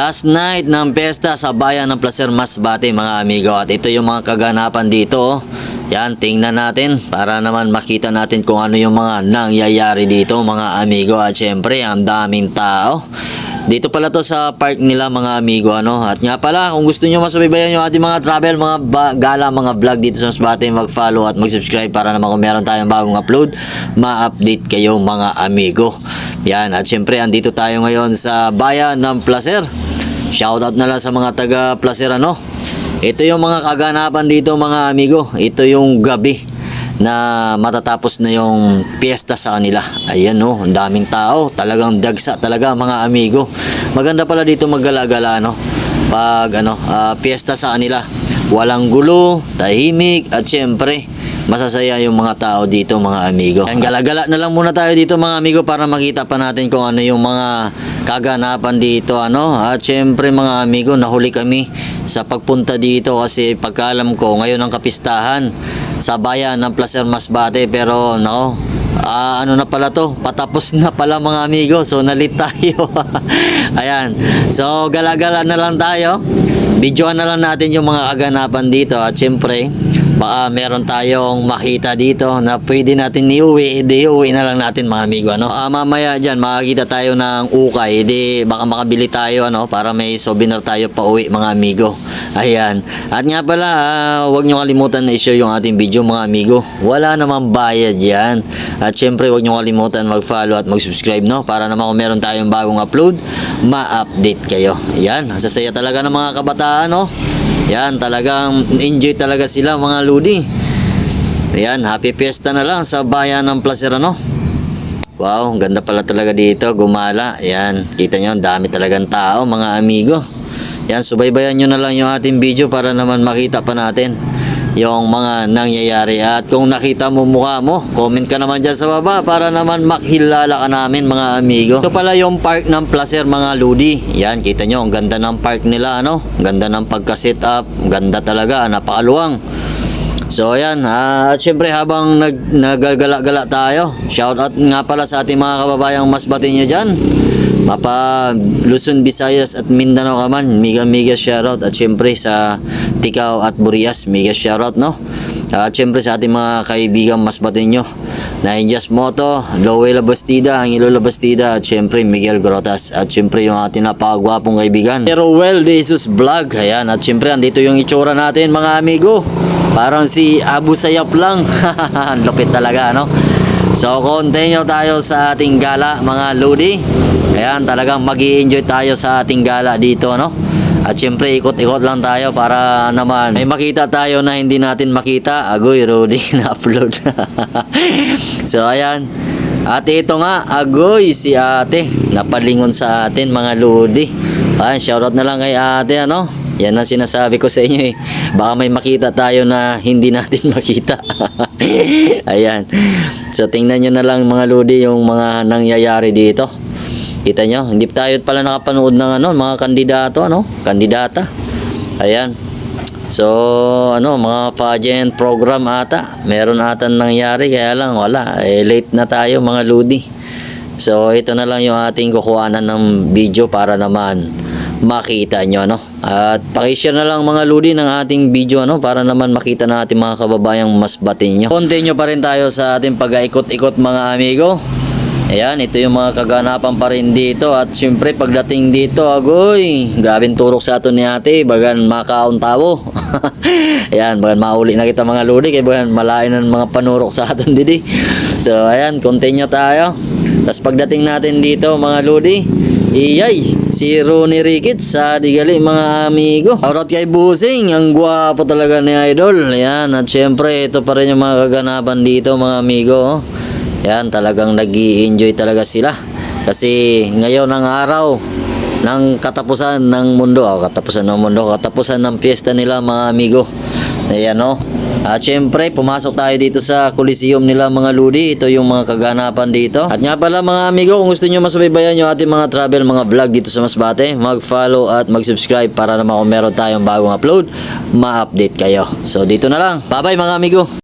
Last night ng pesta sa bayan ng Placer Masbate mga amigo at ito yung mga kaganapan dito. oh. Yan, tingnan natin para naman makita natin kung ano yung mga nangyayari dito mga amigo at syempre ang daming tao. Dito pala to sa park nila mga amigo ano. At nga pala kung gusto niyo masubaybayan yung ating mga travel, mga gala, mga vlog dito sa Masbate, mag-follow at mag-subscribe para naman kung meron tayong bagong upload, ma-update kayo mga amigo. Yan, at syempre andito tayo ngayon sa bayan ng Placer. Shoutout na lang sa mga taga Placer ano. Ito yung mga kaganapan dito mga amigo. Ito yung gabi na matatapos na yung piyesta sa kanila. Ayan no, ang daming tao. Talagang dagsa talaga mga amigo. Maganda pala dito maggala-gala no. Pag ano, ah, piyesta sa kanila. Walang gulo, tahimik at syempre masasaya yung mga tao dito mga amigo. Yan, gala-gala na lang muna tayo dito mga amigo para makita pa natin kung ano yung mga kaganapan dito ano. At syempre mga amigo, nahuli kami sa pagpunta dito kasi pagkaalam ko ngayon ang kapistahan sa bayan ng Placer Masbate pero nako Ah, ano na pala to? Patapos na pala mga amigo. So nalit tayo. Ayan. So gala-gala na lang tayo. Videoan na lang natin yung mga kaganapan dito at syempre baka meron tayong makita dito na pwede natin iuwi, edi iuwi na lang natin mga amigo ano. Ah, mamaya diyan makakita tayo ng ukay, edi baka makabili tayo ano para may souvenir tayo pa uwi mga amigo. Ayan. At nga pala, ah, huwag nyo kalimutan na i-share yung ating video mga amigo. Wala namang bayad yan. At syempre, huwag nyo kalimutan mag-follow at mag-subscribe no para naman kung meron tayong bagong upload, ma-update kayo. Ayan, sasaya talaga ng mga kabataan no. Yan, talagang enjoy talaga sila mga ludi. Ayan, happy fiesta na lang sa bayan ng Placer ano. Wow, ganda pala talaga dito, gumala. Ayan, kita nyo, dami talagang tao mga amigo. Yan, subaybayan nyo na lang yung ating video para naman makita pa natin yung mga nangyayari. At kung nakita mo mukha mo, comment ka naman dyan sa baba para naman makilala ka namin mga amigo. Ito pala yung park ng Placer mga ludi. Yan, kita nyo, ang ganda ng park nila, ano? Ganda ng pagka-set up, ganda talaga, napakaluwang. So ayan, ah, at syempre habang nag, nagagala-gala tayo, shout out nga pala sa ating mga kababayang mas nyo dyan. Mapa Luzon, Visayas at Mindanao ka mega mega shoutout at syempre sa Tikaw at Burias, mega shoutout no. At syempre sa ating mga kaibigan mas nyo na Injas Moto, Lowell Labastida, Angelo Labastida at syempre Miguel Grotas at syempre yung ating napakagwapong kaibigan. Pero well, de Jesus Vlog, ayan at syempre andito yung itsura natin mga amigo. Parang si Abu Sayap lang. Ang Lupit talaga, no? So, continue tayo sa ating gala, mga Lodi. Ayan, talagang mag enjoy tayo sa ating gala dito, no? At syempre, ikot-ikot lang tayo para naman may makita tayo na hindi natin makita. Agoy, Rudy, na-upload. so, ayan. At ito nga, agoy, si ate. Napalingon sa atin, mga Lodi. Ayan, shoutout na lang kay ate, ano? Yan ang sinasabi ko sa inyo eh. Baka may makita tayo na hindi natin makita. Ayan. So tingnan nyo na lang mga lodi yung mga nangyayari dito. Kita nyo, hindi tayo pala nakapanood ng ano, mga kandidato, ano? Kandidata. Ayan. So, ano, mga pageant program ata. Meron ata nangyari, kaya lang wala. Eh, late na tayo mga lodi. So, ito na lang yung ating kukuhanan ng video para naman makita nyo, no? At pakishare na lang mga ludi ng ating video, no? Para naman makita na ating mga kababayang mas batin nyo. Continue pa rin tayo sa ating pag-ikot-ikot mga amigo. Ayan, ito yung mga kaganapan pa rin dito. At syempre, pagdating dito, agoy, grabing turok sa ato ni ate. Bagan makaon tao. ayan, bagan mauli na kita mga ludi. Kaya bagan malain ng mga panurok sa atin didi. So, ayan, continue tayo. Tapos pagdating natin dito, mga ludi, Iyay, si Ronnie Ricketts sa Digali mga amigo. Shoutout kay Busing, ang gwapo talaga ni Idol. Yan, at syempre ito pa rin yung mga kaganapan dito mga amigo. oh. Yan, talagang nag enjoy talaga sila. Kasi ngayon ang araw ng katapusan ng mundo, oh, katapusan ng mundo, katapusan ng piyesta nila mga amigo. Ayan o. At syempre, pumasok tayo dito sa Coliseum nila mga ludi. Ito yung mga kaganapan dito. At nga pala mga amigo, kung gusto nyo masubaybayan yung ating mga travel, mga vlog dito sa Masbate, mag-follow at mag-subscribe para naman kung meron tayong bagong upload, ma-update kayo. So dito na lang. Bye-bye mga amigo.